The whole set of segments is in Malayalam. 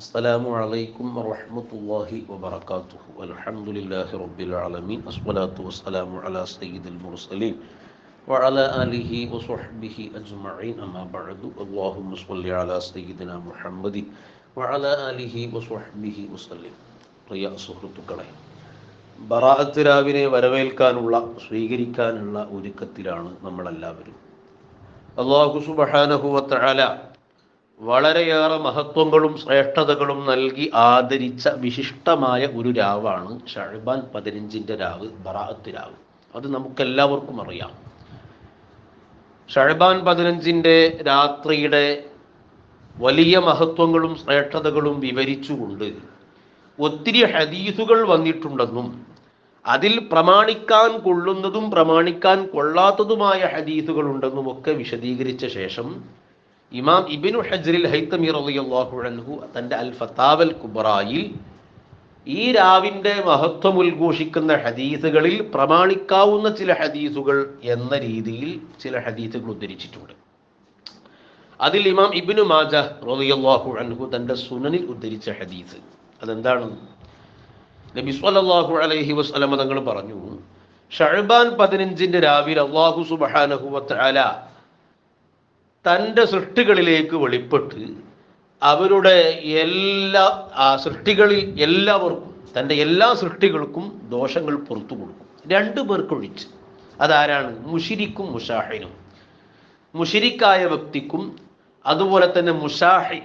السلام عليكم ورحمة الله وبركاته الحمد لله رب العالمين الصلاة والسلام على سيد المرسلين وعلى آله وصحبه أجمعين أما بعد اللهم صل على سيدنا محمد وعلى آله وصحبه وسلم പ്രിയ സുഹൃത്തുക്കളെ ബറാഅത്ത് രാവിനെ വരവേൽക്കാനുള്ള സ്വീകരിക്കാനുള്ള ഒരുക്കത്തിലാണ് നമ്മളെല്ലാവരും അള്ളാഹു സുബഹാനഹുവത്തആല വളരെയേറെ മഹത്വങ്ങളും ശ്രേഷ്ഠതകളും നൽകി ആദരിച്ച വിശിഷ്ടമായ ഒരു രാവാണ് ഷഹബാൻ പതിനഞ്ചിന്റെ രാവ് ബറാഅത്ത് രാവ്. അത് നമുക്കെല്ലാവർക്കും അറിയാം. ഷഹബാൻ പതിനഞ്ചിന്റെ രാത്രിയുടെ വലിയ മഹത്വങ്ങളും ശ്രേഷ്ഠതകളും വിവരിച്ചുകൊണ്ട് ഒത്തിരി ഹദീസുകൾ വന്നിട്ടുണ്ടെന്നും അതിൽ പ്രമാണിക്കാൻ കൊള്ളുന്നതും പ്രമാണിക്കാൻ കൊള്ളാത്തതുമായ ഹദീസുകൾ ഉണ്ടെന്നും ഒക്കെ വിശദീകരിച്ച ശേഷം ഇമാം ഇബിനു ഹജ്രിൽ ഹൈത്തമിർ റളിയല്ലാഹു അൻഹു തന്റെ അൽ ഫത്താവൽ കുബറായിൽ ഈ രാവിന്റെ മഹത്വം ഉദ്ഘോഷിക്കുന്ന ഹദീസുകളിൽ പ്രമാണിക്കാവുന്ന ചില ഹദീസുകൾ എന്ന രീതിയിൽ ചില ഹദീസുകൾ ഉദ്ധരിച്ചിട്ടുണ്ട്. അതിൽ ഇമാം ഇബിനു മാജ റളിയല്ലാഹു അൻഹു തന്റെ സുനനിൽ ഉദ്ധരിച്ച ഹദീസ്. അതെന്താണ്? നബി സ്വല്ലല്ലാഹു അലൈഹി വസല്ലമ തങ്ങൾ പറഞ്ഞു ഷഅബാൻ പതിനഞ്ചിന്റെ രാവിലെ അള്ളാഹു സുബ്ഹാനഹു വതആല തന്റെ സൃഷ്ടികളിലേക്ക് വെളിപ്പെട്ട് അവരുടെ എല്ലാ ആ സൃഷ്ടികളിൽ എല്ലാവർക്കും തന്റെ എല്ലാ സൃഷ്ടികൾക്കും ദോഷങ്ങൾ പുറത്തു കൊടുക്കും. രണ്ടു പേർക്കൊഴിച്ച്. അതാരാണ്? മുഷിരിക്കും മുഷാഹിനും. മുഷിരിക്കായ വ്യക്തിക്കും അതുപോലെ തന്നെ മുഷാഹി.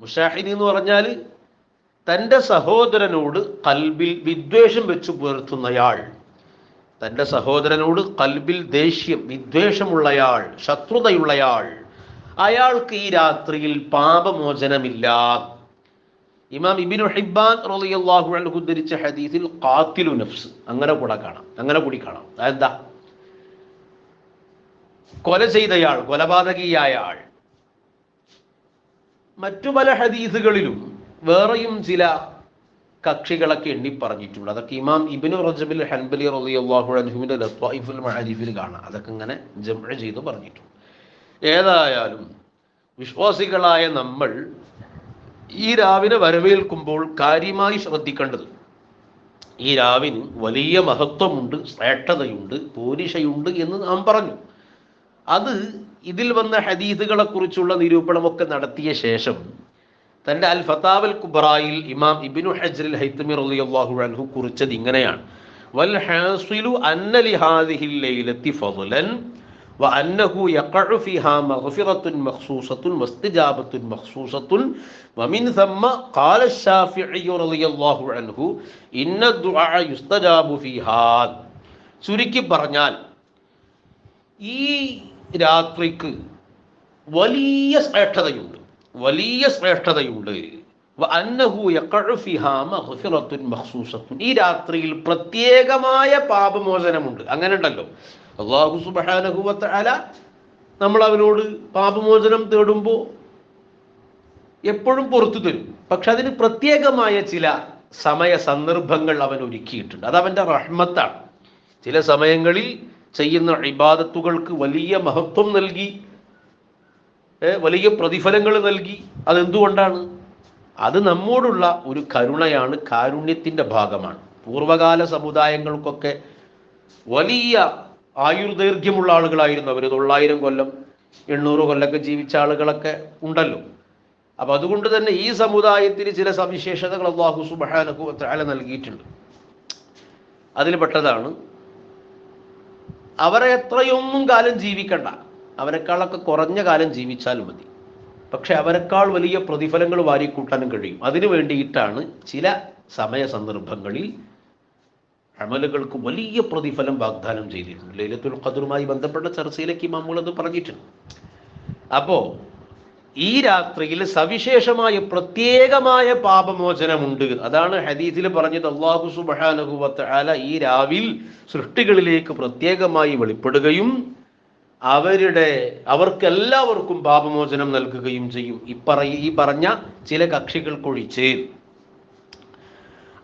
മുഷാഹിൻ എന്ന് പറഞ്ഞാൽ തന്റെ സഹോദരനോട് കൽബിൽ വിദ്വേഷം വെച്ചു പുലർത്തുന്നയാൾ. തന്റെ സഹോദരനോട് കൽബിൽ ദേഷ്യം വിദ്വേഷമുള്ളയാൾ ശത്രുതയുള്ളയാൾ അയാൾക്ക് ഈ രാത്രിയിൽ പാപമോചനമില്ല. ഇമാം ഇബിനു ഹിബാൻ റളിയല്ലാഹു അൻഹു ഉദ്ധരിച്ച ഹദീസിൽ കാത്തിലു നഫ്സ്. അങ്ങനെ കൂടെ കാണാം അങ്ങനെ കൂടി കാണാം. അതെന്താ? കൊല ചെയ്തയാൾ കൊലപാതകിയായാൾ. മറ്റു പല ഹദീസുകളിലും വേറെയും ചില കക്ഷികളൊക്കെ എണ്ണി പറഞ്ഞിട്ടുണ്ട് അതൊക്കെ ഇമാം ഇബിനു റജബിൽ ഹൻബലി റളിയല്ലാഹു അൻഹുവിന്റെ ലത്വായിഫുൽ കാണാം. അതൊക്കെ ഇങ്ങനെ ജമ ചെയ്ത് പറഞ്ഞിട്ടുണ്ട്. ഏതായാലും വിശ്വാസികളായ നമ്മൾ ഈ രാവിനെ വരവേൽക്കുമ്പോൾ കാര്യമായി ശ്രദ്ധിക്കേണ്ടത് ഈ രാവിന് വലിയ മഹത്വമുണ്ട് ശ്രേഷ്ഠതയുണ്ട് പോരിഷയുണ്ട് എന്ന് നാം പറഞ്ഞു. അത് ഇതിൽ വന്ന ഹദീദുകളെ കുറിച്ചുള്ള നിരൂപണമൊക്കെ നടത്തിയ ശേഷം തന്റെ അൽ ഫതാബൽ കുബ്രായിൽ ഇമാം ഇബിനു ഹജ്റിൽ ഹൈത്തമിർ അലി അള്ളാഹു അൻഹു കുറിച്ചത് ഇങ്ങനെയാണ്. വൽ ഹാസിലു അന്നലി ഹാദിഹിൽ ലൈലത്തി ഫضലൻ وأنه يقع فيها مغفرة مخصوصة واستجابة مخصوصة ومن ثم قال الشافعي رضي الله عنه إن الدعاء يستجاب فيها ചുരുക്കി പറഞ്ഞാൽ ഈ രാത്രിക്ക് വലിയ ശ്രേഷ്ഠതയുണ്ട്. വലിയ ശ്രേഷ്ഠതയുണ്ട്. ഈ രാത്രിയിൽ പ്രത്യേകമായ പാപമോചനമുണ്ട്. അങ്ങനെ ഉണ്ടല്ലോ അള്ളാഹു സുബാനഹുവല നമ്മൾ അവനോട് പാപമോചനം തേടുമ്പോൾ എപ്പോഴും പുറത്തു തരും. പക്ഷെ അതിന് പ്രത്യേകമായ ചില സമയ സന്ദർഭങ്ങൾ അവൻ ഒരുക്കിയിട്ടുണ്ട്. അത് അവന്റെ റഹ്മത്താണ്. ചില സമയങ്ങളിൽ ചെയ്യുന്ന ഇബാദത്തുകൾക്ക് വലിയ മഹത്വം നൽകി വലിയ പ്രതിഫലങ്ങൾ നൽകി. അതെന്തുകൊണ്ടാണ്? അത് നമ്മോടുള്ള ഒരു കരുണയാണ് കാരുണ്യത്തിന്റെ ഭാഗമാണ്. പൂർവകാല സമുദായങ്ങൾക്കൊക്കെ വലിയ ആയുർദൈർഘ്യമുള്ള ആളുകളായിരുന്നു അവർ തൊള്ളായിരം കൊല്ലം എണ്ണൂറ് കൊല്ലമൊക്കെ ജീവിച്ച ആളുകളൊക്കെ ഉണ്ടല്ലോ. അപ്പം അതുകൊണ്ട് തന്നെ ഈ സമുദായത്തിന് ചില സവിശേഷതകൾ അള്ളാഹു സുബാനഹു താല നൽകിയിട്ടുണ്ട്. അതിൽ പെട്ടതാണ് അവരെ എത്രയൊന്നും കാലം ജീവിക്കണ്ട. അവരെക്കാളൊക്കെ കുറഞ്ഞ കാലം ജീവിച്ചാൽ മതി. പക്ഷെ അവരെക്കാൾ വലിയ പ്രതിഫലങ്ങൾ വാരിക്കൂട്ടാനും കഴിയും. അതിനു വേണ്ടിയിട്ടാണ് ചില സമയ സന്ദർഭങ്ങളിൽ അമലുകൾക്ക് വലിയ പ്രതിഫലം വാഗ്ദാനം ചെയ്തിട്ടുണ്ട് ലൈലത്തുൽ ഖദറുമായി ബന്ധപ്പെട്ട ചർച്ചയിലേക്ക് ഇമാമുള്ളത് പറഞ്ഞിട്ടുണ്ട്. അപ്പോൾ ഈ രാത്രിയിൽ സവിശേഷമായ പ്രത്യേകമായ പാപമോചനമുണ്ട്. അതാണ് ഹദീസിൽ പറഞ്ഞത് അള്ളാഹു സുബാനഹുവത്ത് അല ഈ രാവിൽ സൃഷ്ടികളിലേക്ക് പ്രത്യേകമായി വെളിപ്പെടുകയും അവരുടെ അവർക്കെല്ലാവർക്കും പാപമോചനം നൽകുകയും ചെയ്യും. പറ ഈ പറഞ്ഞ ചില കക്ഷികൾക്കൊഴിച്ച്.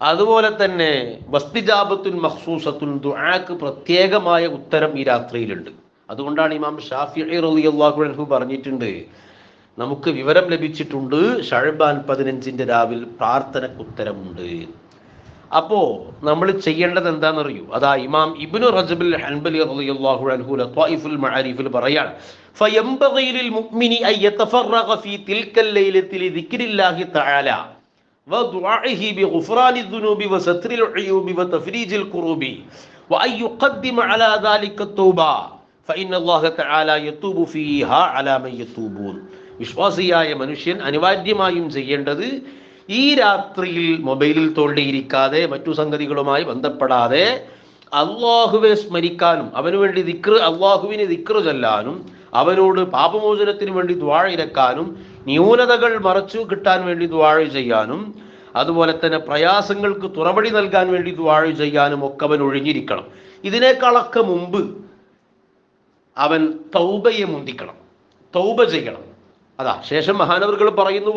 അതുപോലെ തന്നെ വസ്തിജാബത്തുൻ മഹ്സൂസത്തുൻ ദുആക്ക് പ്രത്യേകമായ ഉത്തരം ഈ രാത്രിയിലുണ്ട്. അതുകൊണ്ടാണ് ഇമാം ഷാഫി റളിയല്ലാഹു പറഞ്ഞിട്ടുണ്ട് നമുക്ക് വിവരം ലഭിച്ചിട്ടുണ്ട് ഷഴബാൻ പതിനഞ്ചിന്റെ രാവിൽ പ്രാർത്ഥനക്ക് ഉത്തരമുണ്ട് അപ്പോ നമ്മൾ ചെയ്യേണ്ടത് എന്താണെന്നറിയൂ അതാ ഇമാം ഇബ്നു റജബിൽ ഹൻബലി റളിയല്ലാഹു അൻഹു ലത്വായിഫുൽ മആരിഫിൽ പറയാണ് فينبغي للمؤمن أن يتفرغ في تلك الليلة لذكر الله تعالى ودعائه بغفران الذنوب وستر العيوب وتفريج الكروب وأن يقدم على ذلك التوبة فإن الله تعالى يتوب فيها على من يتوبون വിശ്വാസിയായ മനുഷ്യൻ അനിവാര്യമായും ചെയ്യേണ്ടത് ഈ രാത്രിയിൽ മൊബൈലിൽ തോണ്ടിയിരിക്കാതെ മറ്റു സംഗതികളുമായി ബന്ധപ്പെടാതെ അള്ളാഹുവെ സ്മരിക്കാനും അവന് വേണ്ടി ദിക്ർ അള്ളാഹുവിനെ ദിക്ർ ചൊല്ലാനും അവനോട് പാപമോചനത്തിന് വേണ്ടി ദ്വാഴ ഇരക്കാനും ന്യൂനതകൾ മറച്ചു കിട്ടാൻ വേണ്ടി ദ്വാഴ ചെയ്യാനും അതുപോലെ തന്നെ പ്രയാസങ്ങൾക്ക് തുറവടി നൽകാൻ വേണ്ടി ദ്വാഴ ചെയ്യാനും ഒക്കെ അവൻ ഒഴിഞ്ഞിരിക്കണം. ഇതിനേക്കാളൊക്കെ മുമ്പ് അവൻ തൗബയെ മുന്തിക്കണം. തൗബ ചെയ്യണം. അതാ ശേഷം മഹാനവർകൾ പറയുന്നു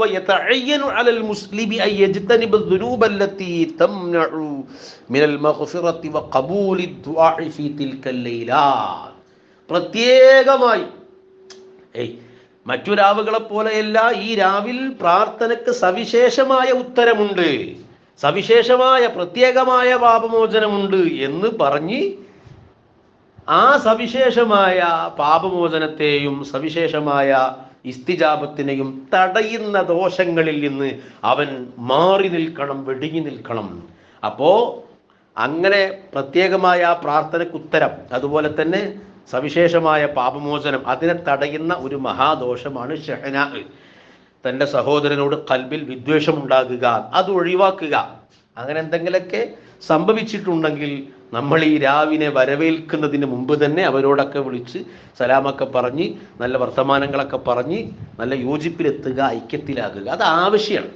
പ്രത്യേകമായി മറ്റു മറ്റു രാവുകളെപ്പോലെയല്ല ഈ രാവിൽ പ്രാർത്ഥനക്ക് സവിശേഷമായ ഉത്തരമുണ്ട് സവിശേഷമായ പ്രത്യേകമായ പാപമോചനമുണ്ട് എന്ന് പറഞ്ഞ് ആ സവിശേഷമായ പാപമോചനത്തെയും സവിശേഷമായ ഇസ്തിജാപത്തിനെയും തടയുന്ന ദോഷങ്ങളിൽ നിന്ന് അവൻ മാറി നിൽക്കണം വെടിഞ്ഞു നിൽക്കണം. അപ്പോൾ അങ്ങനെ പ്രത്യേകമായ ആ പ്രാർത്ഥനയ്ക്ക് ഉത്തരം അതുപോലെ തന്നെ സവിശേഷമായ പാപമോചനം അതിനെ തടയുന്ന ഒരു മഹാദോഷമാണ് ഷഹന. തന്റെ സഹോദരനോട് കൽബിൽ വിദ്വേഷം ഉണ്ടാകുക അത് ഒഴിവാക്കുക. അങ്ങനെ എന്തെങ്കിലുമൊക്കെ സംഭവിച്ചിട്ടുണ്ടെങ്കിൽ നമ്മൾ ഈ രാവിനെ വരവേൽക്കുന്നതിന് മുമ്പ് തന്നെ അവരോടൊക്കെ വിളിച്ച് സലാമൊക്കെ പറഞ്ഞ് നല്ല വർത്തമാനങ്ങളൊക്കെ പറഞ്ഞ് നല്ല യോജിപ്പിലെത്തുക ഐക്യത്തിലാകുക. അത് ആവശ്യമാണ്.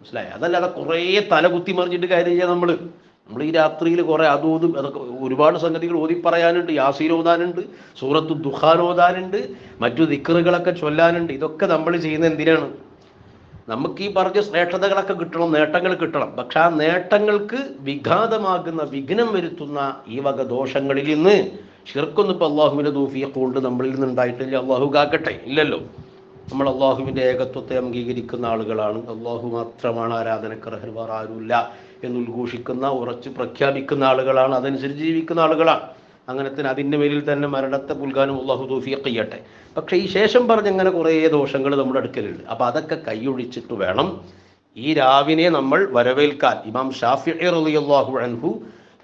മനസ്സിലായി? അതല്ലാതെ കുറേ തലകുത്തി മറിഞ്ഞിട്ട് കാര്യം ചെയ്യാം നമ്മൾ നമ്മൾ ഈ രാത്രിയിൽ കുറേ അതോതും അതൊക്കെ ഒരുപാട് സംഗതികൾ ഓതി പറയാനുണ്ട്. യാസീൻ ഓതാനുണ്ട് സൂറത്ത് ദുഹാൻ ഓതാനുണ്ട് മറ്റു ദിക്കറുകളൊക്കെ ചൊല്ലാനുണ്ട്. ഇതൊക്കെ നമ്മൾ ചെയ്യുന്ന എന്തിനാണ്? നമുക്ക് ഈ പറഞ്ഞ ശ്രേഷ്ഠതകളൊക്കെ കിട്ടണം നേട്ടങ്ങൾ കിട്ടണം. പക്ഷെ ആ നേട്ടങ്ങൾക്ക് വിഘാതമാകുന്ന വിഘ്നം വരുത്തുന്ന ഈ വക ദോഷങ്ങളിൽ നിന്ന് ഷിർക്കൊന്നും ഇപ്പൊ അള്ളാഹുവിന്റെ ദൂഫിയൊക്കെ കൊണ്ട് നമ്മളിൽ നിന്ന് ഉണ്ടായിട്ടില്ല. അള്ളാഹു കാക്കട്ടെ. ഇല്ലല്ലോ. നമ്മൾ അള്ളാഹുവിന്റെ ഏകത്വത്തെ അംഗീകരിക്കുന്ന ആളുകളാണ്. അള്ളാഹു മാത്രമാണ് ആരാധനക്കർഹർ വേറെ ആരുമില്ല എന്ന് ഉദ്ഘോഷിക്കുന്ന ഉറച്ച് പ്രഖ്യാപിക്കുന്ന ആളുകളാണ്. അതനുസരിച്ച് ജീവിക്കുന്ന ആളുകളാണ്. അങ്ങനെ തന്നെ അതിന്റെ മേലിൽ തന്നെ മരണത്തെ പുൽകാനും അള്ളാഹു തൗഫീഖ് ചെയ്യട്ടെ പക്ഷേ ഈ ശേഷം പറഞ്ഞ അങ്ങനെ കുറേ ദോഷങ്ങൾ നമ്മുടെ അടുക്കലുണ്ട്. അപ്പോൾ അതൊക്കെ കൈയൊഴിച്ചിട്ട് വേണം ഈ രാവിനെ നമ്മൾ വരവേൽക്കാൻ. ഇമാം ഷാഫി റളിയല്ലാഹു അൻഹു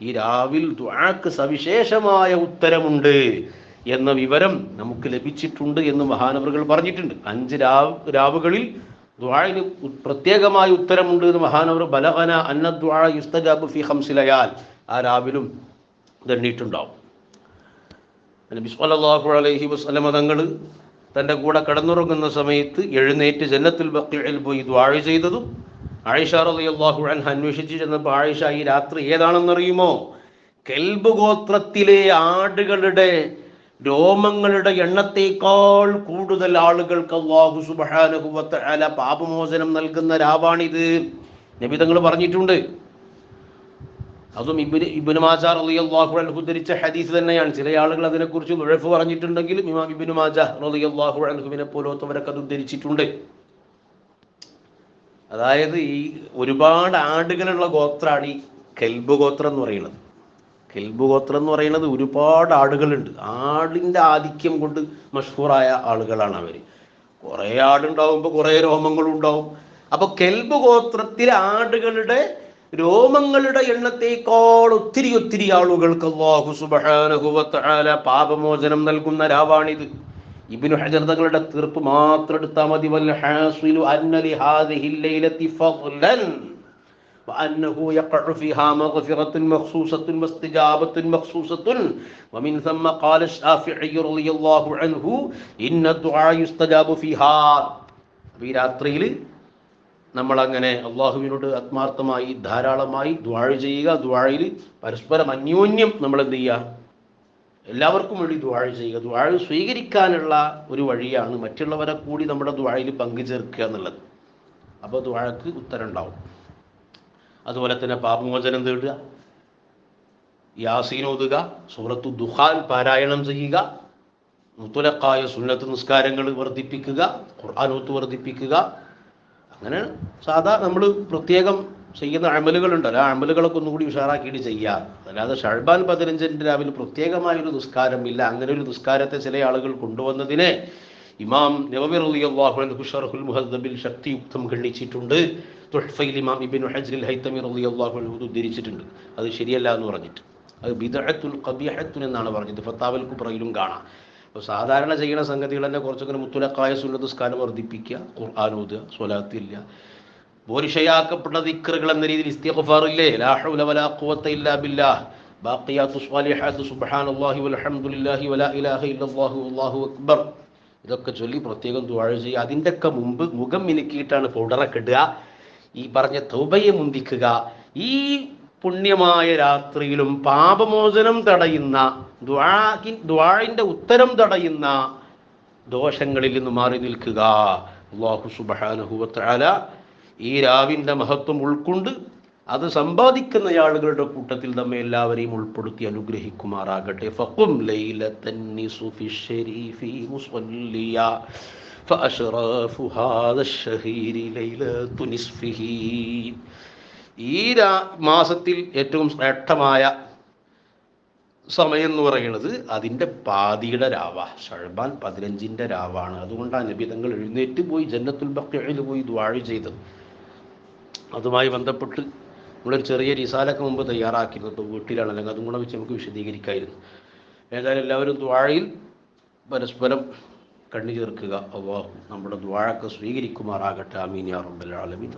ഈ രാവിൽ ദുആക്ക് സവിശേഷമായ ഉത്തരമുണ്ട് എന്ന വിവരം നമുക്ക് ലഭിച്ചിട്ടുണ്ട് എന്ന് മഹാനവറുകൾ പറഞ്ഞിട്ടുണ്ട്. അഞ്ച് രാവ് രാവുകളിൽ ദ്വാഴിന് പ്രത്യേകമായ ഉത്തരമുണ്ട് എന്ന് മഹാനവർ ബലഹന അന്ന ദുആ യുസ്തജാബു ഫി ഹംസിലയാൽ ആ രാവിലും ദണ്ണിയിട്ടുണ്ടാവും. നബി സല്ലല്ലാഹു അലൈഹി വസല്ലമ തങ്ങൾ തന്റെ കൂടെ കടന്നുറങ്ങുന്ന സമയത്ത് എഴുന്നേറ്റ് ജന്നത്തുൽ ബഖീഇൽ പോയി ദുആ ചെയ്തതും ആയിഷ റളിയല്ലാഹു അൻഹ അന്വേഷിച്ച് ചെന്നപ്പോൾ ആയിഷ ഈ രാത്രി ഏതാണെന്നറിയുമോ? കെൽബ് ഗോത്രത്തിലെ ആടുകളുടെ രോമങ്ങളുടെ എണ്ണത്തേക്കാൾ കൂടുതൽ ആളുകൾക്ക് അള്ളാഹു തആല പാപമോചനം നൽകുന്ന രാവാണിത്. നബി തങ്ങൾ പറഞ്ഞിട്ടുണ്ട് അതും ഇബിന് ഇബിന് മാജാർ അള്ളാഹു അൻഹു ധരിച്ച ഹദീസ് തന്നെയാണ്. ചില ആളുകൾ അതിനെക്കുറിച്ച് ഉഴഫ് പറഞ്ഞിട്ടുണ്ടെങ്കിലും ഇമാം ഇബിന് മാജ അള്ളാഹു അൻഹുവിനെ പോലത്തവരൊക്കെ അത് ഉദ്ധരിച്ചിട്ടുണ്ട് അതായത് ഈ ഒരുപാട് ആടുകളുള്ള ഗോത്രമാണ് ഈ കെൽബ് ഗോത്രം എന്ന് പറയുന്നത്. കെൽബ് ഗോത്രം എന്ന് പറയുന്നത് ഒരുപാട് ആടുകളുണ്ട്. ആടിന്റെ ആധിക്യം കൊണ്ട് മഷ്ഹൂറായ ആളുകളാണ് അവർ കുറേ ആടുണ്ടാവുമ്പോൾ കുറേ രോമങ്ങളും ഉണ്ടാവും. അപ്പൊ കെൽബ് ഗോത്രത്തിലെ ആടുകളുടെ രോമങ്ങളുടെ എണ്ണത്തേക്കാൾ ഒത്തിരി ഒത്തിരി ആളുകൾക്ക് അള്ളാഹു സുബാനുഹുവത്താല പാപമോചനം നൽകുന്ന രാവാണിത്. ഇബിനു ഹജർ തങ്ങളുടെ തീർപ്പ് മാത്രം എടുത്താൽ മതി. وأنه يقع فيها مغفرة مخصوصة واستجابة مخصوصة ومن ثم قال الشافعي رضي الله عنه إن الدعاء يستجاب فيها في രാത്രിയിൽ നമ്മൾ അങ്ങനെ അള്ളാഹുവിനോട് ആത്മാർത്ഥമായി ധാരാളമായി ദ്വാഴ ചെയ്യുക ദ്വാഴയിൽ പരസ്പരം അന്യോന്യം നമ്മൾ എന്ത് ചെയ്യുക? എല്ലാവർക്കും വേണ്ടി ദ്വാഴ ചെയ്യുക. ദ്വാഴ സ്വീകരിക്കാനുള്ള ഒരു വഴിയാണ് മറ്റുള്ളവരെ കൂടി നമ്മുടെ ദ്വാഴയിൽ പങ്കുചേർക്കുക എന്നുള്ളത്. അപ്പോൾ ദ്വാഴക്ക് ഉത്തരം ഉണ്ടാവും അതുപോലെ തന്നെ പാപമോചനം തേടുക യാസീൻ ഓതുക സൂറത്തു ദുഹാൻ പാരായണം ചെയ്യുക മുത്തുലക്കായ സുന്നത്ത് നിസ്കാരങ്ങൾ വർദ്ധിപ്പിക്കുക ഖുർആാനോത്ത് വർദ്ധിപ്പിക്കുക അങ്ങനെ സാധാ നമ്മൾ പ്രത്യേകം ചെയ്യുന്ന അമലുകളുണ്ടല്ലോ. ആ അമലുകളൊക്കെ ഒന്നുകൂടി ഉഷാറാക്കിയിട്ട് ചെയ്യാം. അല്ലാതെ ഷൾബാൻ പതിനഞ്ചിന്റെ രാവിലെ പ്രത്യേകമായൊരു നിസ്കാരമില്ല. അങ്ങനെ ഒരു നിസ്കാരത്തെ ചില ആളുകൾ കൊണ്ടുവന്നതിനെ ഇമാം നവവി റളിയല്ലാഹു അൻഹു ഷർഹുൽ മുഹദ്ദബിൽ ശക്തിയുക്തം ഖണ്ഡിച്ചിട്ടുണ്ട്. തുഹ്ഫയിൽ ഇമാം ഇബ്നു ഹജ്റിൽ ഹൈത്തമി ഇത് ഉദ്ധരിച്ചിട്ടുണ്ട്. അത് ശരിയല്ല എന്ന് പറഞ്ഞിട്ട്. അത് ബിദഹത്തുൽ ഖബീഹത്തുൻ എന്നാണ് പറഞ്ഞത്. ഫത്താവൽ കുബ്രയിലും കാണാം. അപ്പോൾ സാധാരണ ചെയ്യുന്ന സംഗതികൾ തന്നെ കുറച്ചൊക്കെ മുത്തുലക്കായ സുന്നത്ത് സ്കാനം വർദ്ധിപ്പിക്കുക ഖുർആൻ ഓതുക സ്വലാത്തില്ല ബോരിഷയാക്കപ്പെട്ട ദിക്കറുകൾ എന്ന രീതിയിൽ ഇസ്തിഖഫാറില്ലേ ലാ ഹൗല വലാ ഇല്ലാ സുബ്ഹാനല്ലാഹി വൽഹംദുലില്ലാഹി വലാ ഇലാഹ ഇല്ലല്ലാഹു അക്ബർ. ഇതൊക്കെ ചൊല്ലി പ്രത്യേകം ദുആ ചെയ്യുക. അതിന്റെയൊക്കെ മുമ്പ് മുഖം മിനുക്കിയിട്ടാണ് പൗഡറൊക്കെ ഈ പറഞ്ഞ തൗബയെ മുന്തിക്കുക. ഈ പുണ്യമായ രാത്രിയിലും പാപമോചനം തടയുന്ന ദ്വാക്കി ദ്വാഴിൻ്റെ ഉത്തരം തടയുന്ന ദോഷങ്ങളിൽ നിന്ന് മാറി നിൽക്കുക അള്ളാഹു സുബാനഹുവത്താല ഈ രാവിൻ്റെ മഹത്വം ഉൾക്കൊണ്ട് അത് സമ്പാദിക്കുന്ന ആളുകളുടെ കൂട്ടത്തിൽ നമ്മെ എല്ലാവരെയും ഉൾപ്പെടുത്തി അനുഗ്രഹിക്കുമാറാകട്ടെ ഫഖും ലൈലത്തൻ നിസുഫി ശരീഫി മുസ്വല്ലിയ فأشراف هذا الشهير ليلة نصفه ഈ രാ മാസത്തിൽ ഏറ്റവും ശ്രേഷ്ഠമായ സമയം എന്ന് പറയുന്നത് അതിന്റെ പാതിയുടെ രാവ. ഷൾബാൻ പതിനഞ്ചിന്റെ രാവാണ്. അതുകൊണ്ടാണ് നബി തങ്ങൾ എഴുന്നേറ്റ് പോയി ജന്നത്തുൽ ബക്കയിൽ പോയി ദ്വാഴ് ചെയ്തത്. അതുമായി ബന്ധപ്പെട്ട് നമ്മളൊരു ചെറിയ റിസാലൊക്കെ മുമ്പ് തയ്യാറാക്കിയിരുന്നു. വീട്ടിലാണ്. അല്ലെങ്കിൽ അതും കൂടെ വെച്ച് നമുക്ക് വിശദീകരിക്കായിരുന്നു. ഏതായാലും എല്ലാവരും ദ്വാഴയിൽ പരസ്പരം കണ്ണു ചേർക്കുക അള്ളാഹു നമ്മുടെ ദ്വാഴൊക്കെ സ്വീകരിക്കുമാറാകട്ടെ. ആമീൻ യാ റബ്ബൽ ആലമീൻ.